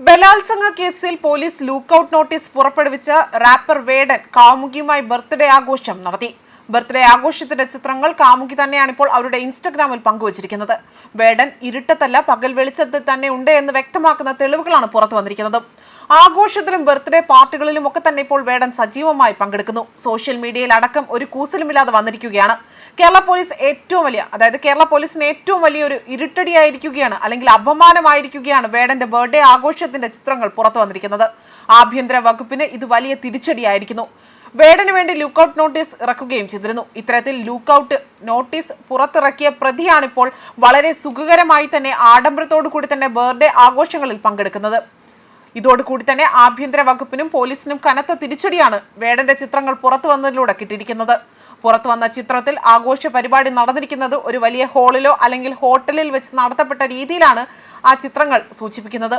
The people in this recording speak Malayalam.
ബലാത്സംഗ കേസിൽ പോലീസ് ലൂക്കൌട്ട് നോട്ടീസ് പുറപ്പെടുവിച്ച് റാപ്പർ വേടൻ കാമുകിയുമായി ബർത്ത്ഡേ ആഘോഷം നടത്തി. ബർത്ത്ഡേ ആഘോഷത്തിന്റെ ചിത്രങ്ങൾ കാമുകി തന്നെയാണ് ഇപ്പോൾ അവരുടെ ഇൻസ്റ്റഗ്രാമിൽ പങ്കുവച്ചിരിക്കുന്നത്. വേടൻ ഇരുട്ടത്തല്ല പകൽ വെളിച്ചത്തിൽ തന്നെ ഉണ്ട് എന്ന് വ്യക്തമാക്കുന്ന തെളിവുകളാണ് പുറത്തു വന്നിരിക്കുന്നത്. ആഘോഷത്തിലും ബർത്ത്ഡേ പാർട്ടികളിലും ഒക്കെ തന്നെ ഇപ്പോൾ വേടൻ സജീവമായി പങ്കെടുക്കുന്നു. സോഷ്യൽ മീഡിയയിൽ അടക്കം ഒരു കൂസലുമില്ലാതെ വന്നിരിക്കുകയാണ്. കേരള പോലീസ് ഏറ്റവും വലിയ അതായത് കേരള പോലീസിന് ഏറ്റവും വലിയൊരു ഇരുട്ടടിയായിരിക്കുകയാണ് അല്ലെങ്കിൽ അപമാനമായിരിക്കുകയാണ് വേടന്റെ ബർത്ത്ഡേ ആഘോഷത്തിന്റെ ചിത്രങ്ങൾ പുറത്തു വന്നിരിക്കുന്നത്. ആഭ്യന്തര വകുപ്പിന് ഇത് വലിയ തിരിച്ചടിയായിരിക്കുന്നു. വേടന് വേണ്ടി ലുക്കൌട്ട് നോട്ടീസ് ഇറക്കുകയും ചെയ്തിരുന്നു. ഇത്തരത്തിൽ ലുക്കൌട്ട് നോട്ടീസ് പുറത്തിറക്കിയ പ്രതിയാണിപ്പോൾ വളരെ സുഖകരമായി തന്നെ ആഡംബരത്തോടു കൂടി തന്നെ ബർത്ത്ഡേ ആഘോഷങ്ങളിൽ പങ്കെടുക്കുന്നത്. ഇതോടുകൂടി തന്നെ ആഭ്യന്തര വകുപ്പിനും പോലീസിനും കനത്ത തിരിച്ചടിയാണ് വേടന്റെ ചിത്രങ്ങൾ പുറത്തു വന്നതിലൂടെ കിട്ടിയിരിക്കുന്നത്. പുറത്തു വന്ന ചിത്രത്തിൽ ആഘോഷ പരിപാടി നടന്നിരിക്കുന്നത് ഒരു വലിയ ഹാളിലോ അല്ലെങ്കിൽ ഹോട്ടലിൽ വെച്ച് നടത്തപ്പെട്ട രീതിയിലാണ് ആ ചിത്രങ്ങൾ സൂചിപ്പിക്കുന്നത്.